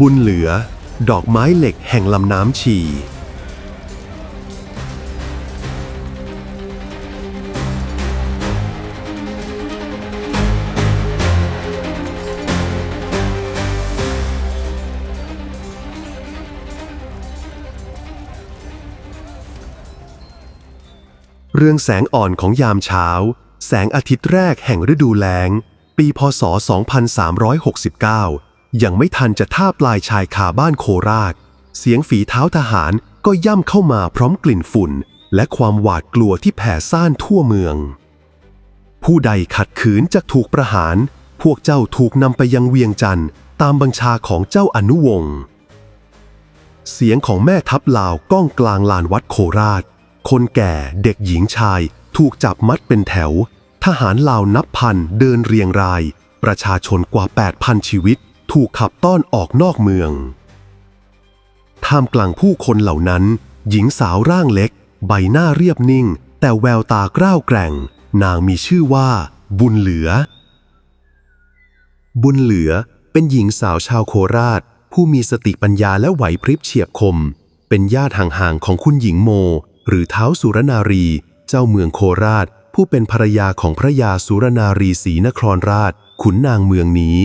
บุญเหลือ ดอกไม้เหล็กแห่งลำน้ำชี เรื่องแสงอ่อนของยามเช้า แสงอาทิตย์แรกแห่งฤดูแล้ง ปีพศ 2369 ยังไม่ทันจะท่าปลายชายคาบ้านโคราช เสียงฝีเท้าทหารก็ย่ำเข้ามาพร้อมกลิ่นฝุ่น และความหวาดกลัวที่แผ่ซ่านทั่วเมือง ผู้ใดขัดขืนจะถูกประหาร พวกเจ้าถูกนำไปยังเวียงจันทร์ตามบัญชาของเจ้าอนุวงศ์เสียงของแม่ทัพลาวก้องกลางลานวัดโคราช คนแก่เด็กหญิงชาย ถูกจับมัดเป็นแถว ทหารลาวนับพันเดินเรียงราย ประชาชนกว่า 8,000 ชีวิต ถูกขับต้อนออกนอกเมือง ท่ามกลางผู้คนเหล่านั้น หญิงสาวร่างเล็ก ใบหน้าเรียบนิ่ง แต่แววตากร้าวแกร่ง นางมีชื่อว่า บุญเหลือ บุญเหลือเป็นหญิงสาวชาวโคราช ผู้มีสติปัญญาและไหวพริบเฉียบคม เป็นญาติห่างๆของคุณหญิงโม หรือเท้าสุรนารี เจ้าเมืองโคราช ผู้เป็นภรรยาของพระยาสุรนารีศรีนครราช ขุนนางเมืองนี้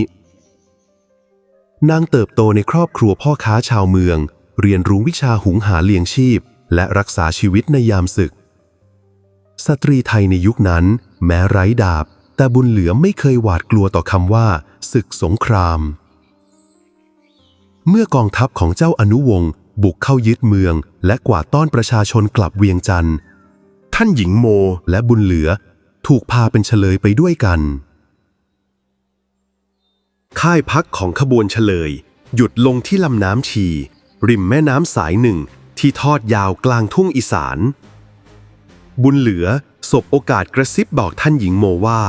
นางเติบโตในครอบครัวพ่อค้าชาวเมือง เรียนรู้วิชาหุงหาเลี้ยงชีพ และรักษาชีวิตในยามศึก สตรีไทยในยุคนั้น แม้ไร้ดาบ แต่บุญเหลือไม่เคยหวาดกลัวต่อคำว่าศึกสงครามเมื่อกองทัพของเจ้าอนุวงศ์ บุกเข้ายึดเมือง และกวาดต้อนประชาชนกลับเวียงจันทร์ ท่านหญิงโมและบุญเหลือถูกพาเป็นเฉลยไปด้วยกัน ค่ายพักของขบวนเฉลย หยุดลงที่ลำน้ำชี ริมแม่น้ำสายหนึ่งที่ทอดยาวกลางทุ่งอีสาน บุญเหลือสบโอกาสกระซิบบอกท่านหญิงโมว่า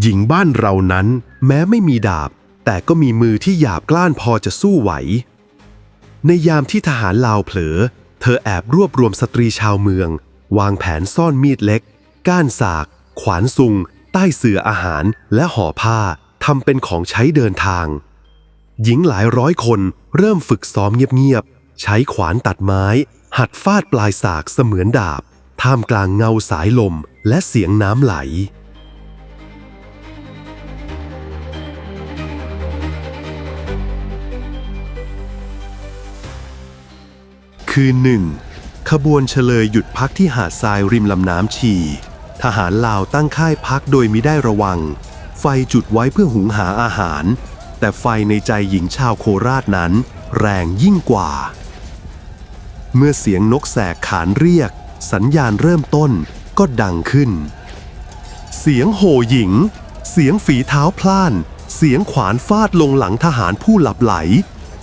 หญิงบ้านเรานั้นแม้ไม่มีดาบ แต่ก็มีมือที่หยาบกล้านพอจะสู้ไหว ในยามที่ทหารลาวเผลอ เธอแอบรวบรวมสตรีชาวเมือง วางแผนซ่อนมีดเล็ก ก้านสาก ขวานซุง ใต้เสื่ออาหารและห่อผ้าทำเป็นของใช้เดินทาง หญิงหลายร้อยคนเริ่มฝึกซ้อมเงียบๆ ใช้ขวานตัดไม้ หัดฟาดปลายสากเสมือนดาบ ท่ามกลางเงาสายลมและเสียงน้ำไหล คืนหนึ่ง ขบวนเฉลยหยุดพักที่หาดทรายริมลำน้ำชี ทหารลาวตั้งค่ายพักโดยมิได้ระวัง ไฟจุดไว้เพื่อหุงหาอาหาร แต่ไฟในใจหญิงชาวโคราชนั้น แรงยิ่งกว่า เมื่อเสียงนกแสกขานเรียก สัญญาณเริ่มต้นก็ดังขึ้น เสียงโห่หญิง เสียงฝีเท้าพล่าน เสียงขวานฟาดลงหลังทหารผู้หลับไหล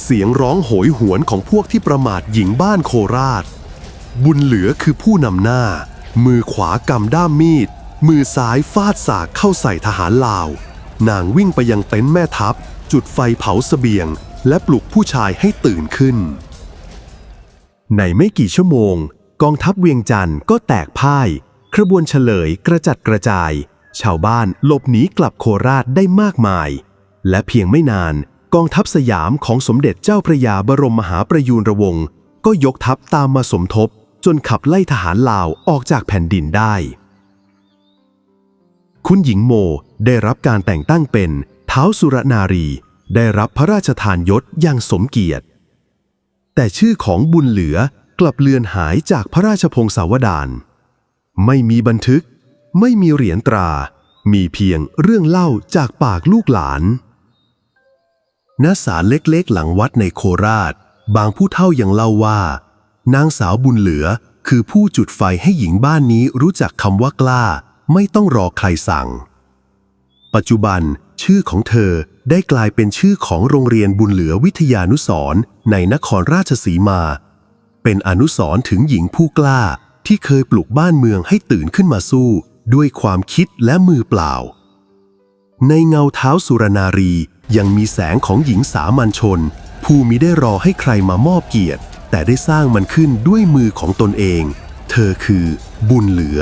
เสียงร้องโหยหวนของพวกที่ประมาทหญิงบ้านโคราช บุญเหลือคือผู้นำหน้า มือขวากำด้ามมีด มือซ้ายฟาดสากเข้าใส่ทหารลาว นางวิ่งไปยังเต็นท์แม่ทัพ จุดไฟเผาเสบียง และปลุกผู้ชายให้ตื่นขึ้น ในไม่กี่ชั่วโมง กองทัพเวียงจันทร์ก็แตกพ่ายขบวนเฉลยกระจัดกระจาย ชาวบ้านหลบหนีกลับโคราชได้มากมาย และเพียงไม่นาน กองทัพสยามของสมเด็จเจ้าพระยาบรมมหาประยูรวงศ์ก็ยกทัพตามมาสมทบจนขับไล่ทหารลาวออกจากแผ่นดินได้ คุณหญิงโมได้รับการแต่งตั้งเป็นเท้าสุรนารี ได้รับพระราชทานยศอย่างสมเกียรติ แต่ชื่อของบุญเหลือกลับเลือนหายจากพระราชพงศาวดาร ไม่มีบันทึก ไม่มีเหรียญตรา มีเพียงเรื่องเล่าจากปากลูกหลาน ณศาลเล็กๆ หลังวัดในโคราช บางผู้เฒ่ายังเล่าว่า นางสาวบุญเหลือคือผู้จุดไฟให้หญิงบ้านนี้รู้จักคำว่ากล้า ไม่ต้องรอใครสั่ง ปัจจุบันชื่อของเธอได้กลายเป็นชื่อของโรงเรียนบุญเหลือวิทยานุสรในนครราชสีมา เป็นอนุสรถึงหญิงผู้กล้าที่เคยปลุกบ้านเมืองให้ตื่นขึ้นมาสู้ ด้วยความคิดและมือเปล่า ในเงาเท้าสุรนารี ยังมีแสงของหญิงสามัญชน ผู้มิได้รอให้ใครมามอบเกียรติ แต่ได้สร้างมันขึ้นด้วยมือของตนเอง เธอคือบุญเหลือ